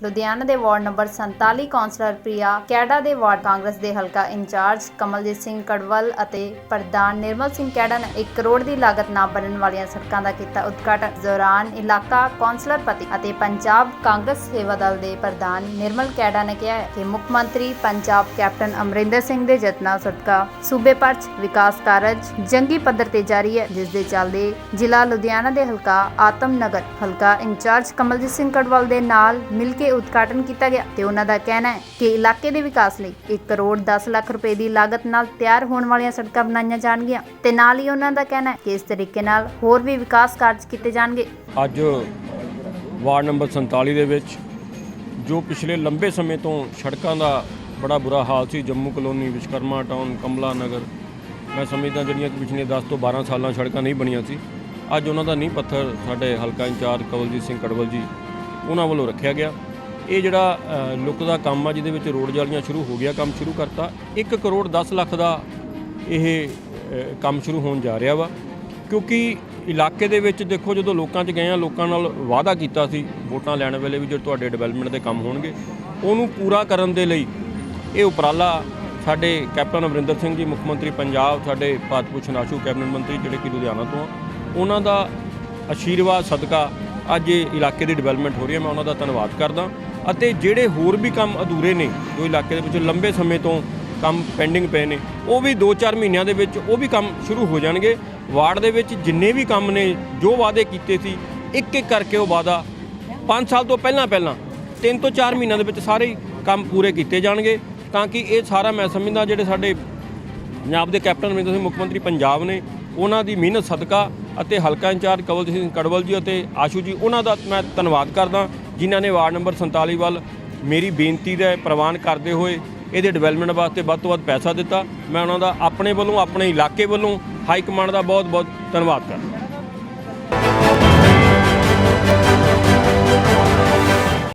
ਲੁਧਿਆਣਾ ਦੇ ward number 47 councillor Priya Kaida ਦੇ ward Congress ਦੇ ਹਲਕਾ ਇੰਚਾਰਜ ਕਮਲਜੀਤ ਸਿੰਘ ਕੜਵਲ ਅਤੇ ਪ੍ਰਧਾਨ ਨਿਰਮਲ ਸਿੰਘ ਕੈਡਾ ਨੇ 1 ਕਰੋੜ ਦੀ ਲਾਗਤ ਨਾਲ ਬਣਨ ਵਾਲੀਆਂ ਸੜਕਾਂ ਦਾ ਕੀਤਾ ਉਦਘਾਟਨ। ਦੌਰਾਨ ਇਲਾਕਾ ਕੌਂਸਲਰ ਪਤੀ ਅਤੇ ਪੰਜਾਬ ਕਾਂਗਰਸ ਸੇਵਾ ਦਲ ਦੇ ਪ੍ਰਧਾਨ ਨਿਰਮਲ ਕੈਡਾ ਨੇ ਕਿਹਾ ਕਿ ਮੁੱਖ ਮੰਤਰੀ, ਪੰਜਾਬ ਕੈਪਟਨ ਅਮਰਿੰਦਰ ਸਿੰਘ ਦੇ ਯਤਨਾਂ ਸਦਕਾ ਸੂਬੇ ਭਰ 'ਚ ਵਿਕਾਸ ਕਾਰਜ ਜੰਗੀ ਪੱਧਰ ਤੇ ਜਾਰੀ ਹੈ, ਜਿਸ ਦੇ ਚੱਲਦੇ ਜ਼ਿਲ੍ਹਾ ਲੁਧਿਆਣਾ ਦੇ ਹਲਕਾ ਆਤਮ ਨਗਰ ਹਲਕਾ ਇੰਚਾਰਜ ਕਮਲਜੀਤ ਸਿੰਘ ਕੜਵਾਲ ਦੇ ਨਾਲ ਮਿਲ ਕੇ ਉਦਘਾਟਨ ਕੀਤਾ ਗਿਆ ਤੇ ਉਹਨਾਂ ਦਾ ਕਹਿਣਾ ਹੈ ਕਿ ਇਲਾਕੇ ਦੇ ਵਿਕਾਸ ਲਈ 1 ਕਰੋੜ 10 ਲੱਖ ਰੁਪਏ ਦੀ ਲਾਗਤ ਨਾਲ ਤਿਆਰ ਹੋਣ ਵਾਲੀਆਂ ਸੜਕਾਂ ਬਣਾਈਆਂ ਜਾਣਗੀਆਂ ਤੇ ਨਾਲ ਹੀ ਉਹਨਾਂ ਦਾ ਕਹਿਣਾ ਹੈ ਕਿ ਇਸ ਤਰੀਕੇ ਨਾਲ ਹੋਰ ਵੀ ਵਿਕਾਸ ਕਾਰਜ ਕੀਤੇ ਜਾਣਗੇ। ਅੱਜ ਵਾਰਡ ਨੰਬਰ 47 ਦੇ ਵਿੱਚ ਜੋ ਪਿਛਲੇ ਲੰਬੇ ਸਮੇਂ ਤੋਂ ਸੜਕਾਂ ਦਾ ਬੜਾ ਬੁਰਾ ਹਾਲ ਸੀ, ਜੰਮੂ ਕਲੋਨੀ ਵਿਸ਼ਕਰਮਾ ਟਾਊਨ, ਕਮਲਾ ਨਗਰ, ਮੈਂ ਸਮਝਦਾ ਜਿਹੜੀਆਂ ਪਿਛਲੇ 10 ਤੋਂ 12 ਸਾਲਾਂ ਸੜਕਾਂ ਨਹੀਂ ਬਣੀਆਂ ਸੀ। ਅੱਜ ਉਹਨਾਂ ਦਾ ਨੀਂਹ ਪੱਥਰ ਸਾਡੇ ਹਲਕਾ ਇੰਚਾਰਜ ਕਵਲਜੀਤ ਸਿੰਘ ਕੜਵਲ ਜੀ ਉਹਨਾਂ ਵੱਲੋਂ ਰੱਖਿਆ ਗਿਆ। ਇਹ ਜਿਹੜਾ ਅ, ਲੁੱਕ ਦਾ ਕੰਮ ਆ ਜਿਹਦੇ ਵਿੱਚ ਰੋਡ ਜਾਲੀਆਂ ਸ਼ੁਰੂ ਹੋ ਗਿਆ ਕੰਮ ਸ਼ੁਰੂ ਕਰਤਾ 1 ਕਰੋੜ 10 ਲੱਖ ਦਾ ਇਹ ਕੰਮ ਸ਼ੁਰੂ ਹੋਣ ਜਾ ਰਿਹਾ ਵਾ। ਕਿਉਂਕਿ ਇਲਾਕੇ ਦੇ ਵਿੱਚ ਦੇਖੋ ਜਦੋਂ ਲੋਕਾਂ 'ਚ ਗਏ ਆ ਲੋਕਾਂ ਨਾਲ ਵਾਅਦਾ ਕੀਤਾ ਸੀ ਵੋਟਾਂ ਲੈਣ ਵੇਲੇ ਵੀ ਜੋ ਤੁਹਾਡੇ ਡਿਵੈਲਪਮੈਂਟ ਦੇ ਕੰਮ ਹੋਣਗੇ ਉਹਨੂੰ ਪੂਰਾ ਕਰਨ ਦੇ ਲਈ ਇਹ ਉਪਰਾਲਾ ਸਾਡੇ ਕੈਪਟਨ ਅਮਰਿੰਦਰ ਸਿੰਘ ਜੀ ਮੁੱਖ ਮੰਤਰੀ ਪੰਜਾਬ ਸਾਡੇ ਭਾਰਤ ਭੂਸ਼ਣ ਆਸ਼ੂ ਕੈਬਨਿਟ ਮੰਤਰੀ ਜਿਹੜੇ ਕਿ ਲੁਧਿਆਣਾ ਤੋਂ ਆ ਉਹਨਾਂ ਦਾ ਆਸ਼ੀਰਵਾਦ ਸਦਕਾ ਅੱਜ ਇਹ ਇਲਾਕੇ ਦੀ ਡਿਵੈਲਪਮੈਂਟ ਹੋ ਰਹੀ ਹੈ, ਮੈਂ ਉਹਨਾਂ ਦਾ ਧੰਨਵਾਦ ਕਰਦਾ। ਅਤੇ ਜਿਹੜੇ ਹੋਰ ਵੀ ਕੰਮ ਅਧੂਰੇ ਨੇ, ਜੋ ਇਲਾਕੇ ਦੇ ਵਿੱਚ ਲੰਬੇ ਸਮੇਂ ਤੋਂ ਕੰਮ ਪੈਂਡਿੰਗ ਪਏ ਨੇ, ਉਹ ਵੀ 2-4 ਮਹੀਨਿਆਂ ਦੇ ਵਿੱਚ ਉਹ ਵੀ ਕੰਮ ਸ਼ੁਰੂ ਹੋ ਜਾਣਗੇ। ਵਾਰਡ ਦੇ ਵਿੱਚ ਜਿੰਨੇ ਵੀ ਕੰਮ ਨੇ, ਜੋ ਵਾਅਦੇ ਕੀਤੇ ਸੀ ਇੱਕ ਇੱਕ ਕਰਕੇ ਉਹ ਵਾਅਦਾ 5 ਸਾਲ ਤੋਂ ਪਹਿਲਾਂ ਪਹਿਲਾਂ 3 ਤੋਂ 4 ਮਹੀਨਿਆਂ ਦੇ ਵਿੱਚ ਸਾਰੇ ਹੀ ਕੰਮ ਪੂਰੇ ਕੀਤੇ ਜਾਣਗੇ। ਤਾਂ ਕਿ ਇਹ ਸਾਰਾ ਮੈਂ ਸਮਝਦਾ, ਜਿਹੜੇ ਸਾਡੇ ਪੰਜਾਬ ਦੇ ਕੈਪਟਨ ਅਮਰਿੰਦਰ ਸਿੰਘ ਮੁੱਖ ਮੰਤਰੀ ਪੰਜਾਬ ਨੇ ਉਹਨਾਂ ਦੀ ਮਿਹਨਤ, ਸਦਕਾ ਅਤੇ ਹਲਕਾ ਇੰਚਾਰਜ ਕਵਲ ਸਿੰਘ ਕੜਵਲ ਜੀ ਅਤੇ ਆਸ਼ੂ ਜੀ, ਉਹਨਾਂ ਦਾ ਮੈਂ ਧੰਨਵਾਦ ਕਰਦਾ, ਜਿਨ੍ਹਾਂ ਨੇ ਵਾਰਡ ਨੰਬਰ 47 ਵੱਲ ਮੇਰੀ ਬੇਨਤੀ ਦਾ ਪ੍ਰਵਾਨ ਕਰਦੇ ਹੋਏ ਇਹਦੇ ਡਿਵੈਲਪਮੈਂਟ ਵਾਸਤੇ ਵੱਧ ਤੋਂ ਵੱਧ ਪੈਸਾ ਦਿੱਤਾ। ਮੈਂ ਉਹਨਾਂ ਦਾ ਆਪਣੇ ਵੱਲੋਂ, ਆਪਣੇ ਇਲਾਕੇ ਵੱਲੋਂ ਹਾਈ ਕਮਾਂਡ ਦਾ ਬਹੁਤ ਬਹੁਤ ਧੰਨਵਾਦ ਕਰਦਾ।